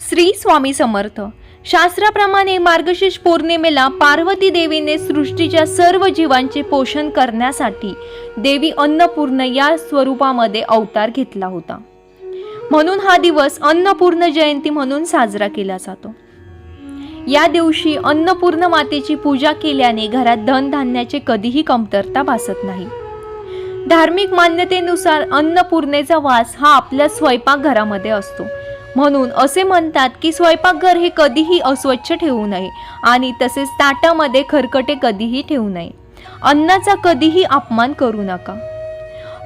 श्री स्वामी समर्थ. शास्त्राप्रमाणे मार्गशीर्ष पौर्णिमेला पार्वती देवीने सृष्टीच्या सर्व जीवांचे पोषण करण्यासाठी देवी अन्नपूर्ण या स्वरूपामध्ये अवतार घेतला होता. म्हणून हा दिवस अन्नपूर्ण जयंती म्हणून साजरा केला जातो. या दिवशी अन्नपूर्ण मातेची पूजा केल्याने घरात धनधान्याची कधीही कमतरता भासत नाही. धार्मिक मान्यतेनुसार अन्नपूर्णेचा वास हा आपल्या स्वयंपाकघरामध्ये असतो. म्हणून असे म्हणतात की स्वयंपाकघर हे कधीही अस्वच्छ ठेवू नये आणि तसेच ताटामध्ये खरकटे कधीही ठेवू नये. अन्नाचा कधीही अपमान करू नका.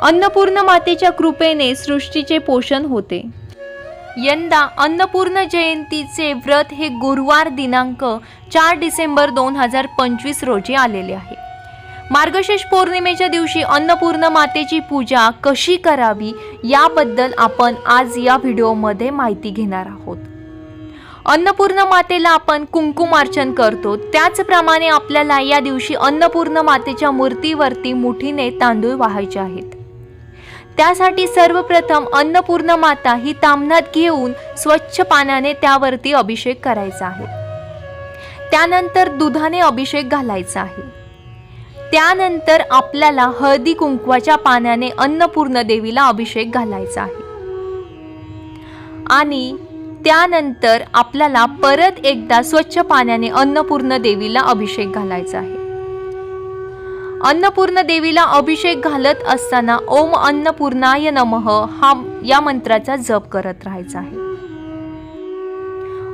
अन्नपूर्ण मातेच्या कृपेने सृष्टीचे पोषण होते. यंदा अन्नपूर्ण जयंतीचे व्रत हे गुरुवार दिनांक चार डिसेंबर दोन हजार पंचवीस रोजी आलेले आहे. मार्गशीर्ष पौर्णिमेच्या दिवशी अन्नपूर्ण मातेची पूजा कशी करावी याबद्दल आपण आज या व्हिडिओमध्ये माहिती घेणार आहोत. अन्नपूर्ण मातेला आपण कुंकुमार्चन करतो. त्याचप्रमाणे आपल्याला या दिवशी अन्नपूर्ण मातेच्या मूर्तीवरती मुठीने तांदूळ वाहायचे आहेत. त्यासाठी सर्वप्रथम अन्नपूर्ण माता ही तामणात घेऊन स्वच्छ पाण्याने त्यावरती अभिषेक करायचा आहे. त्यानंतर दुधाने अभिषेक घालायचा आहे. त्यानंतर आपल्याला हळदी कुंकवाच्या पाण्याने अन्नपूर्ण देवीला अभिषेक घालायचा आहे. आणि त्यानंतर आपल्याला परत एकदा स्वच्छ पाण्याने अन्नपूर्ण देवीला अभिषेक घालायचा आहे. अन्नपूर्ण देवीला अभिषेक घालत असताना ओम अन्नपूर्णाय नमः हा या मंत्राचा जप करत राहायचा आहे.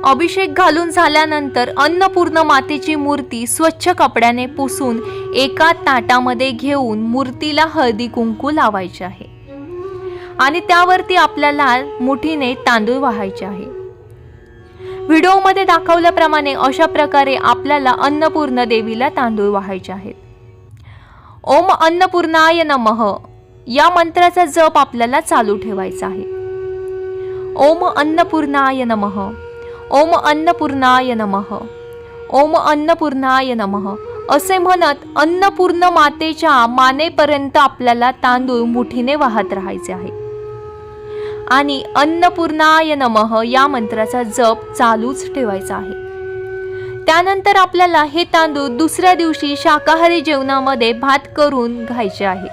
अभिषेक घालून झाल्यानंतर अन्नपूर्ण मातेची मूर्ती स्वच्छ कपड्याने पुसून एका ताटामध्ये घेऊन मूर्तीला हळदी कुंकू लावायचे आहे. आणि त्यावरती आपल्याला मुठीने तांदूळ वाहायचे आहे. व्हिडिओमध्ये दाखवल्याप्रमाणे अशा प्रकारे आपल्याला अन्नपूर्ण देवीला तांदूळ वाहायचे आहेत ओम अन्नपूर्णाय नमः. या मंत्राचा जप आपल्याला चालू ठेवायचा आहे. ओम अन्नपूर्णाय नमः. ओम अन्नपूर्णाय नमः. ओम अन्नपूर्णाय नमः. असे म्हणत अन्नपूर्ण मातेच्या मानेपर्यंत आपल्याला तांदूळ मुठीने वाहत राहायचे आहे. आणि अन्नपूर्णाय नमः या मंत्राचा जप चालूच ठेवायचा आहे. त्यानंतर आपल्याला हे तांदूळ दुसऱ्या दिवशी शाकाहारी जेवणामध्ये भात करून घ्यायचे आहे.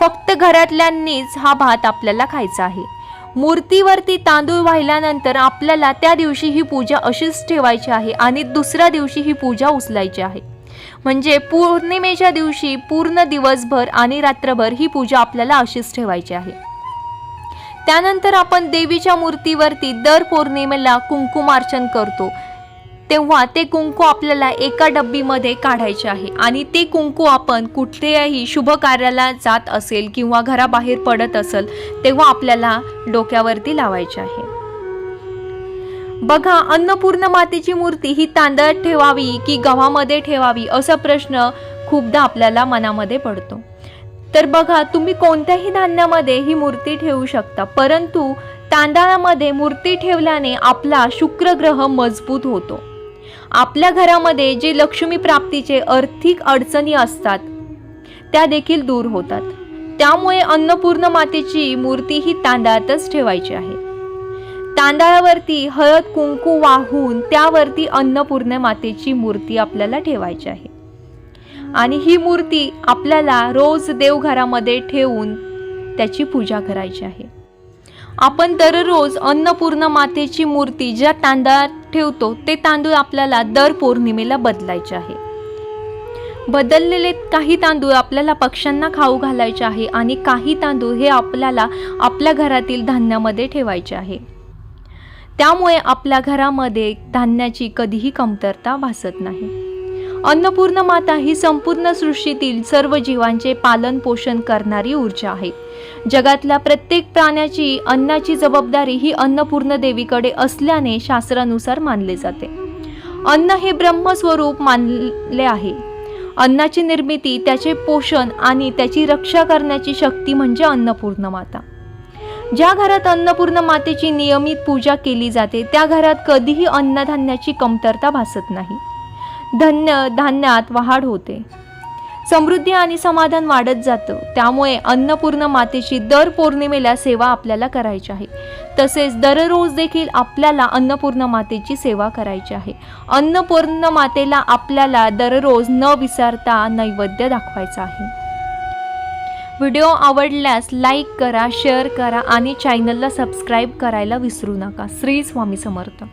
फक्त घरातल्यांनीच हा भात आपल्याला खायचा आहे. मूर्तीवरती तांदूळ वाहिल्यानंतर आपल्याला त्या दिवशी ही पूजा अशीच ठेवायची आहे आणि दुसऱ्या दिवशी ही पूजा उचलायची आहे. म्हणजे पौर्णिमेच्या दिवशी पूर्ण दिवसभर आणि रात्रभर ही पूजा आपल्याला अशीच ठेवायची आहे. त्यानंतर आपण देवीच्या मूर्तीवरती दर पौर्णिमेला कुंकुमार्चन करतो. तेव्हा ते कुंकू आपल्याला एका डब्बीमध्ये काढायचे आहे. आणि ते कुंकू आपण कुठल्याही शुभ कार्याला जात असेल किंवा घराबाहेर पडत असेल तेव्हा आपल्याला डोक्यावरती लावायचे आहे. बघा अन्नपूर्ण मातेची मूर्ती ही तांदळात ठेवावी की गव्हामध्ये ठेवावी असा प्रश्न खूपदा आपल्याला मनामध्ये पडतो. तर बघा तुम्ही कोणत्याही धान्यामध्ये ही मूर्ती ठेवू शकता परंतु तांदळामध्ये मूर्ती ठेवल्याने आपला शुक्र ग्रह मजबूत होतो. आपल्या घरामध्ये जे लक्ष्मी प्राप्तीचे आर्थिक अडचणी असतात त्या देखील दूर होतात. त्यामुळे अन्नपूर्ण मातेची मूर्ती ही तांदळातच ठेवायची आहे. तांदळावरती हळद कुंकू वाहून त्यावरती अन्नपूर्ण मातेची मूर्ती आपल्याला ठेवायची आहे. आणि ही मूर्ती आपल्याला रोज देवघरामध्ये ठेवून त्याची पूजा करायची आहे. आपण दररोज अन्नपूर्ण मातेची मूर्ती ज्या तांदळात ठेवतो ते तांदूळ आपल्याला दर पौर्णिमेला बदलायचे आहे. बदललेले काही तांदूळ आपल्याला पक्ष्यांना खाऊ घालायचे आहे आणि काही तांदूळ हे आपल्याला आपल्या घरातील धान्यामध्ये ठेवायचे आहे. त्यामुळे आपल्या घरामध्ये धान्याची कधीही कमतरता भासत नाही. अन्नपूर्ण माता ही संपूर्ण सृष्टीतील सर्व जीवांचे पालन पोषण करणारी ऊर्जा आहे. जगातल्या प्रत्येक प्राण्याची अन्नाची जबाबदारी ही अन्नपूर्ण देवीकडे असल्याने शास्त्रानुसार मानले जाते. अन्न हे ब्रह्मस्वरूप मानले आहे. अन्नाची निर्मिती त्याचे पोषण आणि त्याची रक्षा करण्याची शक्ती म्हणजे अन्नपूर्ण माता. ज्या घरात अन्नपूर्ण मातेची नियमित पूजा केली जाते त्या घरात कधीही अन्नधान्याची कमतरता भासत नाही. धन्य धान्यात वाढ होते. समृद्धी आणि समाधान वाढत जातं. त्यामुळे अन्नपूर्ण मातेची दर पौर्णिमेला सेवा आपल्याला करायची आहे. तसेच दररोज देखील आपल्याला अन्नपूर्ण मातेची सेवा करायची आहे. अन्नपूर्ण मातेला आपल्याला दररोज न विसरता नैवेद्य दाखवायचा आहे. व्हिडिओ आवडल्यास लाईक करा शेअर करा आणि चॅनलला सबस्क्राईब करायला विसरू नका. श्री स्वामी समर्थ.